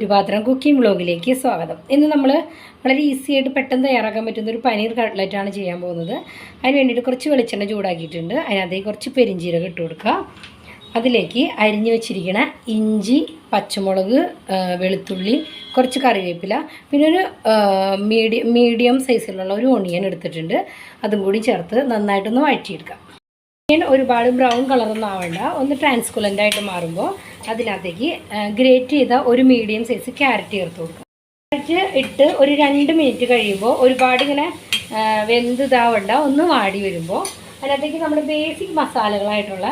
ഒരു പാത്രം കുക്കിംഗ് വ്ളോഗിലേക്ക് സ്വാഗതം. ഇന്ന് നമ്മൾ വളരെ ഈസി ആയിട്ട് പെട്ടെന്ന് തയ്യാറാക്കാൻ പറ്റുന്ന ഒരു പനീർ കട്ട്ലറ്റാണ് ചെയ്യാൻ പോകുന്നത്. അതിന് വേണ്ടിയിട്ട് കുറച്ച് വെളിച്ചെണ്ണ ചൂടാക്കിയിട്ടുണ്ട്. അതിനകത്തേക്ക് കുറച്ച് പെരിഞ്ചീരകം ഇട്ട് കൊടുക്കുക. അതിലേക്ക് അരിഞ്ഞു വെച്ചിരിക്കുന്ന ഇഞ്ചി പച്ചമുളക് വെളുത്തുള്ളി കുറച്ച് കറിവേപ്പില പിന്നെ ഒരു മീഡിയം മീഡിയം സൈസിലുള്ള ഒരു ഒണിയൻ എടുത്തിട്ടുണ്ട്. അതും കൂടി ചേർത്ത് നന്നായിട്ടൊന്ന് വഴറ്റിയെടുക്കാം. ഒരുപാട് ബ്രൗൺ കളറൊന്നും ആവേണ്ട. ഒന്ന് ട്രാൻസ്കുലന്റ് ആയിട്ട് മാറുമ്പോൾ അതിനകത്തേക്ക് ഗ്രേറ്റ് ചെയ്ത ഒരു മീഡിയം സൈസ് ക്യാരറ്റ് ചേർത്ത് കൊടുക്കുക ക്യാരറ്റ് ഇട്ട് ഒരു രണ്ട് മിനിറ്റ് കഴിയുമ്പോൾ ഒരുപാട് ഇങ്ങനെ വെന്ത് ഇതാവണ്ട ഒന്ന് വാടി വരുമ്പോൾ അതിനകത്തേക്ക് നമ്മുടെ ബേസിക് മസാലകളായിട്ടുള്ള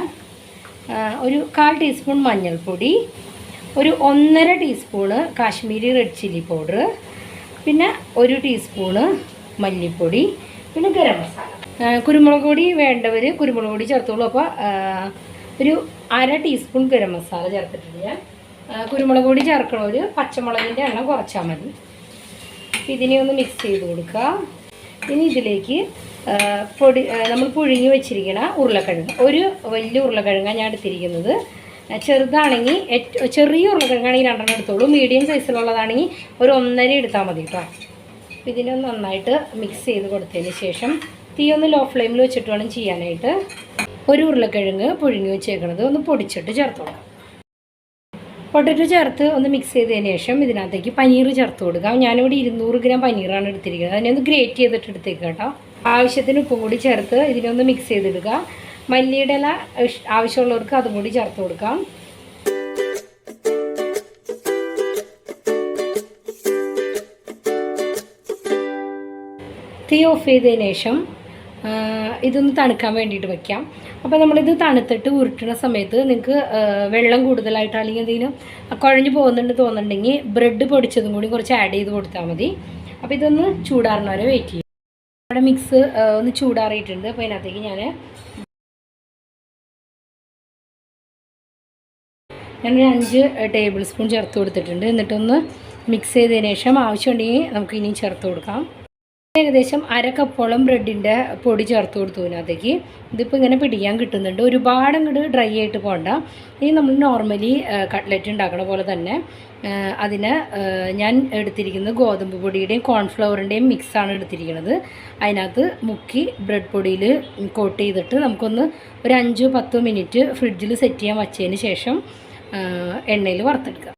ഒരു കാൽ ടീസ്പൂൺ മഞ്ഞൾപ്പൊടി ഒരു ഒന്നര teaspoon Kashmiri red chilli powder പിന്നെ ഒരു ടീസ്പൂണ് മല്ലിപ്പൊടി പിന്നെ ഗരം മസാല. കുരുമുളക് പൊടി വേണ്ടവർ കുരുമുളക് പൊടി ചേർത്തോളൂ. അപ്പോൾ ഒരു അര ടീസ്പൂൺ ഗരം മസാല ചേർത്തിട്ടുണ്ട് ഞാൻ കുരുമുളക് പൊടി ചേർക്കണവർ പച്ചമുളകിന്റെ എണ്ണം കുറച്ചാൽ മതി. ഇതിനെ ഒന്ന് മിക്സ് ചെയ്ത് കൊടുക്കുക ഇനി ഇതിലേക്ക് പൊടി നമ്മൾ പുഴുങ്ങി വെച്ചിരിക്കണ ഉരുളക്കിഴങ്ങ്. ഒരു വലിയ ഉരുളക്കിഴങ്ങാണ് ഞാൻ എടുത്തിരിക്കുന്നത്. ചെറുതാണെങ്കിൽ ചെറിയ ഉരുളക്കിഴങ്ങാണെങ്കിൽ രണ്ടെണ്ണം എടുത്തോളൂ. മീഡിയം സൈസിലുള്ളതാണെങ്കിൽ ഒരു ഒന്നര എടുത്താൽ മതി കേട്ടോ ഇതിനെ നന്നായിട്ട് മിക്സ് ചെയ്ത് കൊടുത്തതിന് ശേഷം തീ ഒന്ന് ലോ ഫ്ലെയിമിൽ വെച്ചിട്ട് വേണം ചെയ്യാനായിട്ട്. ഒരു ഉരുളക്കിഴങ്ങ് പുഴുങ്ങി വെച്ചേക്കണത് ഒന്ന് പൊടിച്ചിട്ട് ചേർത്ത് കൊടുക്കാം. പൊട്ടറ്റോ ചേർത്ത് ഒന്ന് മിക്സ് ചെയ്തതിന് ശേഷം ഇതിനകത്തേക്ക് പനീർ ചേർത്ത് കൊടുക്കാം. ഞാനിവിടെ ഇരുന്നൂറ് ഗ്രാം പനീറാണ് എടുത്തിരിക്കുന്നത്. അതിനെ ഒന്ന് ഗ്രേറ്റ് ചെയ്തിട്ട് എടുത്തേക്ക് കേട്ടോ. ആവശ്യത്തിന് ഉപ്പും കൂടി ചേർത്ത് ഇതിനൊന്ന് മിക്സ് ചെയ്തെടുക്കുക മല്ലിയുടെ ഇല ആവശ്യമുള്ളവർക്ക് അതും കൂടി ചേർത്ത് കൊടുക്കാം. തീ ഓഫ് ചെയ്തതിന് ശേഷം ഇതൊന്ന് തണുക്കാൻ വേണ്ടിയിട്ട് വെക്കാം. അപ്പോൾ നമ്മളിത് തണുത്തിട്ട് ഉരുട്ടുന്ന സമയത്ത് നിങ്ങൾക്ക് വെള്ളം കൂടുതലായിട്ട് അല്ലെങ്കിൽ എന്തെങ്കിലും കുഴഞ്ഞു പോകുന്നുണ്ട് തോന്നുന്നുണ്ടെങ്കിൽ ബ്രെഡ് പൊടിച്ചതും കൂടി കുറച്ച് ആഡ് ചെയ്ത് കൊടുത്താൽ മതി. അപ്പോൾ ഇതൊന്ന് ചൂടാറുന്ന വരെ വെയിറ്റ് ചെയ്യും നമ്മുടെ മിക്സ് ഒന്ന് ചൂടാറിയിട്ടുണ്ട്. അപ്പോൾ അതിനകത്തേക്ക് ഞാൻ ഞാനൊരു അഞ്ച് ടേബിൾ സ്പൂൺ ചേർത്ത് കൊടുത്തിട്ടുണ്ട്. എന്നിട്ടൊന്ന് മിക്സ് ചെയ്തതിന് ശേഷം ആവശ്യമുണ്ടെങ്കിൽ നമുക്ക് ഇനിയും ചേർത്ത് കൊടുക്കാം. ഏകദേശം അരക്കപ്പോളം കപ്പോളം ബ്രെഡിന്റെ പൊടി ചേർത്ത് കൊടുത്തു അതിനകത്തേക്ക് ഇതിപ്പോൾ ഇങ്ങനെ പിടിക്കാൻ കിട്ടുന്നുണ്ട്. ഒരുപാട് അങ്ങോട്ട് ഡ്രൈ ആയിട്ട് പോകണ്ട ഇനി നമ്മൾ നോർമലി കട്ട്ലറ്റ് ഉണ്ടാക്കണ പോലെ തന്നെ അതിന് ഞാൻ എടുത്തിരിക്കുന്നത് ഗോതമ്പ് പൊടിയുടെയും കോൺഫ്ലവറിന്റെയും മിക്സാണ് എടുത്തിരിക്കുന്നത്. അതിനകത്ത് മുക്കി ബ്രെഡ് പൊടിയിൽ കോട്ട് ചെയ്തിട്ട് നമുക്കൊന്ന് ഒരു അഞ്ചോ പത്തോ മിനിറ്റ് ഫ്രിഡ്ജിൽ സെറ്റ് ചെയ്യാൻ വച്ചതിന് ശേഷം എണ്ണയിൽ വറുത്തെടുക്കുക